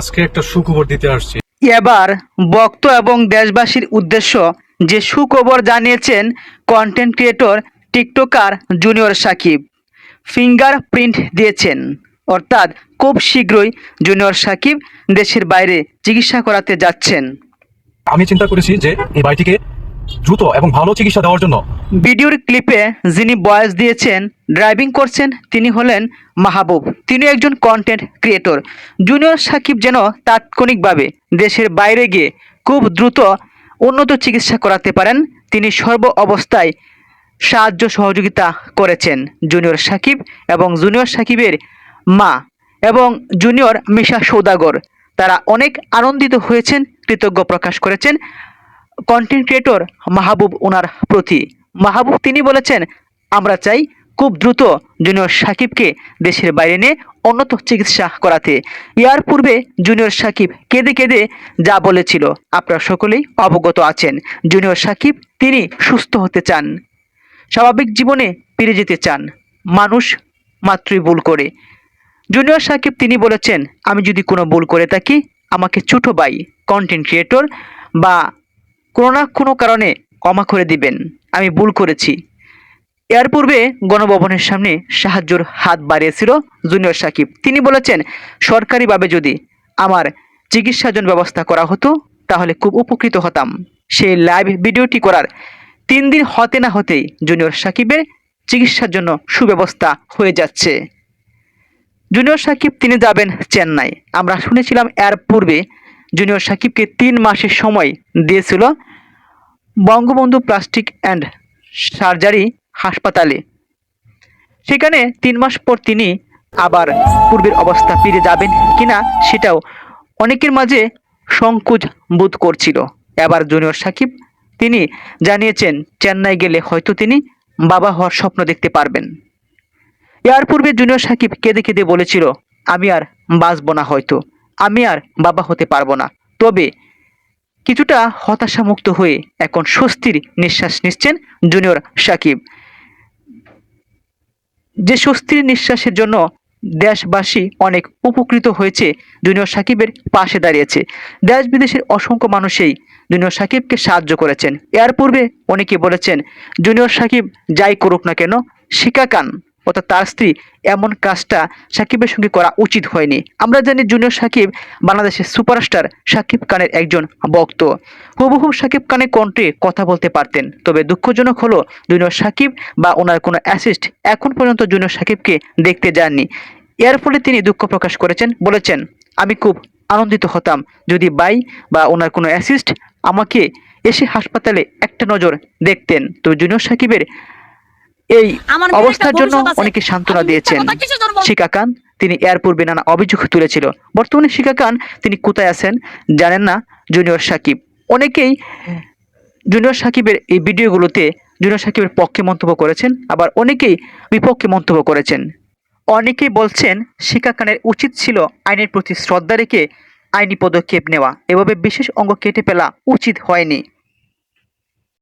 আজকে একটা সুখবর দিতে আসছি। এবার বক্ত এবং দেশবাসীর উদ্দেশ্য যে সুখবর জানিয়েছেন content creator tiktoker junior Sakib fingerprint দিয়েছেন। অর্থাৎ খুব শীঘ্রই জুনিয়র সাকিব দেশের বাইরে চিকিৎসা করাতে যাচ্ছেন। আমি চিন্তা করেছি যে এই বাড়িটিকে দ্রুত এবং ভালো চিকিৎসা দেওয়ার জন্য। ভিডিওর ক্লিপে যিনি বয়স দিয়েছেন, ড্রাইভিং করছেন, তিনি হলেন মাহবুব। তিনি একজন কন্টেন্ট ক্রিয়েটর জুনিয়র সাকিব যেন তাৎক্ষণিকভাবে দেশের বাইরে গিয়ে খুব দ্রুত উন্নত চিকিৎসা করাতে পারেন, তিনি সর্ব অবস্থায় সাহায্য সহযোগিতা করেছেন। জুনিয়র সাকিব এবং জুনিয়র সাকিবের মা এবং জুনিয়র মিশা সৌদাগর, তারা অনেক আনন্দিত হয়েছেন, কৃতজ্ঞ প্রকাশ করেছেন। কন্টেন্ট ক্রিয়েটর মাহবুব ওনার প্রতি। মাহবুব তিনি বলেছেন, আমরা চাই খুব দ্রুত জুনিয়র সাকিবকে দেশের বাইরে নিয়ে উন্নত চিকিৎসা করাতে। ইয়ার পূর্বে জুনিয়র সাকিব কেঁদে কেঁদে যা বলেছিল, আপনারা সকলেই অবগত আছেন। জুনিয়র সাকিব, তিনি সুস্থ হতে চান। স্বাভাবিক জীবনে ফিরে যেতে চান। মানুষ মাত্রই ভুল করে। জুনিয়র সাকিব তিনি বলেছেন, আমি যদি কোনো ভুল করে থাকি, আমাকে ছোট ভাই কন্টেন্ট ক্রিয়েটর বা কোনো না কোনো কারণে ক্ষমা করে দিবেন। আমি ভুল করেছি। এর পূর্বে গণভবনের সামনে সাহায্যর হাত বাড়িয়েছিল জুনিয়র সাকিব। তিনি বলেছেন, সরকারিভাবে যদি আমার চিকিৎসার জন্য ব্যবস্থা করা হতো, তাহলে খুব উপকৃত হতাম। সেই লাইভ ভিডিওটি করার তিন দিন হতে না হতেই জুনিয়র সাকিবের চিকিৎসার জন্য সুব্যবস্থা হয়ে যাচ্ছে। জুনিয়র সাকিব, তিনি যাবেন চেন্নাই। আমরা শুনেছিলাম, এর পূর্বে জুনিয়র সাকিবকে তিন মাসের সময় দিয়েছিল বঙ্গবন্ধু প্লাস্টিক অ্যান্ড সার্জারি হাসপাতালে। সেখানে তিন মাস পর তিনি আবার পূর্বের অবস্থা ফিরে যাবেন কিনা সেটাও অনেকের মাঝে সংকোচ বোধ করছিল। এবার জুনিয়র সাকিব, তিনি জানিয়েছেন, চেন্নাই গেলে হয়তো তিনি বাবা হওয়ার স্বপ্ন দেখতে পারবেন। এর পূর্বে জুনিয়র সাকিব কেঁদে কেঁদে বলেছিল, আমি আর বাঁচবো না হয়তো। আমি আর বাবা হতে পারব না। তবে কিছুটা হতাশামুক্ত হয়ে এখন স্বস্তির নিঃশ্বাস নিচ্ছেন জুনিয়র সাকিব। যে স্বস্তির নিঃশ্বাসের জন্য দেশবাসী অনেক উপকৃত হয়েছে, জুনিয়র সাকিবের পাশে দাঁড়িয়েছে। দেশ বিদেশের অসংখ্য মানুষেই জুনিয়র সাকিবকে সাহায্য করেছেন। এর পূর্বে অনেকে বলেছেন, জুনিয়র সাকিব যাই করুক না কেন শিকা খান অর্থাৎ তার স্ত্রী, এমন কাজটা সাকিবের সঙ্গে করা উচিত হয়নি। আমরা জানি জুনিয়র সাকিব বাংলাদেশের সুপারস্টার সাকিব খানের একজন ভক্ত। হুবহু সাকিব খানের কণ্ঠে কথা বলতে পারতেন, তবে দুঃখজনক হলো জুনিয়র সাকিব বা ওনার কোনো অ্যাসিস্ট এখন পর্যন্ত জুনিয়র সাকিবকে দেখতে যাননি। এর ফলে তিনি দুঃখ প্রকাশ করেছেন, বলেছেন, আমি খুব আনন্দিত হতাম যদি বাই বা ওনার কোনো অ্যাসিস্ট আমাকে এসে হাসপাতালে একটা নজর দেখতেন। তো জুনিয়র সাকিবের এই অবস্থার জন্য অনেকে সান্ত্বনা দিয়েছেন কথা কিসের জন্য বলব? শিকা খান তিনি এর পূর্বে নানা অভিযোগ তুলেছিল। বর্তমানে শিকা খান তিনি কোথায় আছেন জানেন না জুনিয়র সাকিব। অনেকেই জুনিয়র সাকিবের এই ভিডিওগুলোতে জুনিয়র সাকিবের পক্ষে মন্তব্য করেছেন আবার অনেকেই বিপক্ষে মন্তব্য করেছেন। অনেকেই বলছেন শিকা খানের উচিত ছিল আইনের প্রতি শ্রদ্ধা রেখে আইনি পদক্ষেপ নেওয়া। এভাবে বিশেষ অঙ্গ কেটে ফেলা উচিত হয়নি।